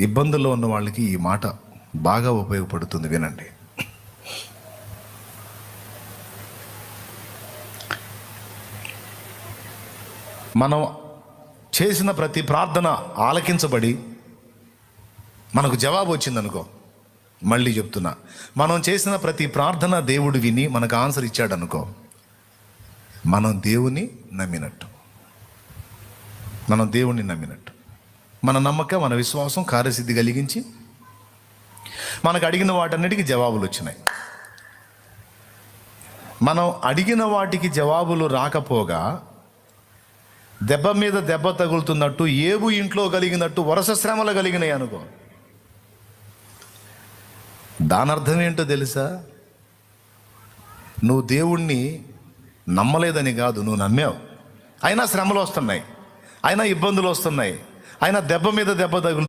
ఇబ్బందుల్లో ఉన్న వాళ్ళకి ఈ మాట బాగా ఉపయోగపడుతుంది వినండి. మనం చేసిన ప్రతి ప్రార్థన ఆలకించబడి మనకు జవాబు వచ్చిందనుకో మళ్ళీ చెప్తున్నా. మనం చేసిన ప్రతి ప్రార్థన దేవుడు విని మనకు ఆన్సర్ ఇచ్చాడు అనుకో మనం దేవుని నమ్మినట్టు. మనం దేవుణ్ణి నమ్మినట్టు. మన నమ్మకం మన విశ్వాసం కార్యసిద్ధి కలిగించి మనకు అడిగిన వాటన్నిటికీ జవాబులు వచ్చినాయి. మనం అడిగిన వాటికి జవాబులు రాకపోగా దెబ్బ మీద దెబ్బ తగులుతున్నట్టు ఏబు ఇంట్లో కలిగినట్టు వరుస శ్రమలు కలిగినాయి అనుకో. దాని అర్థం ఏంటో తెలుసా? నువ్వు దేవుణ్ణి నమ్మలేదని కాదు నువ్వు నమ్మావు. అయినా శ్రమలు వస్తున్నాయి. అయినా ఇబ్బందులు వస్తున్నాయి. అయినా దెబ్బ మీద దెబ్బ తగులు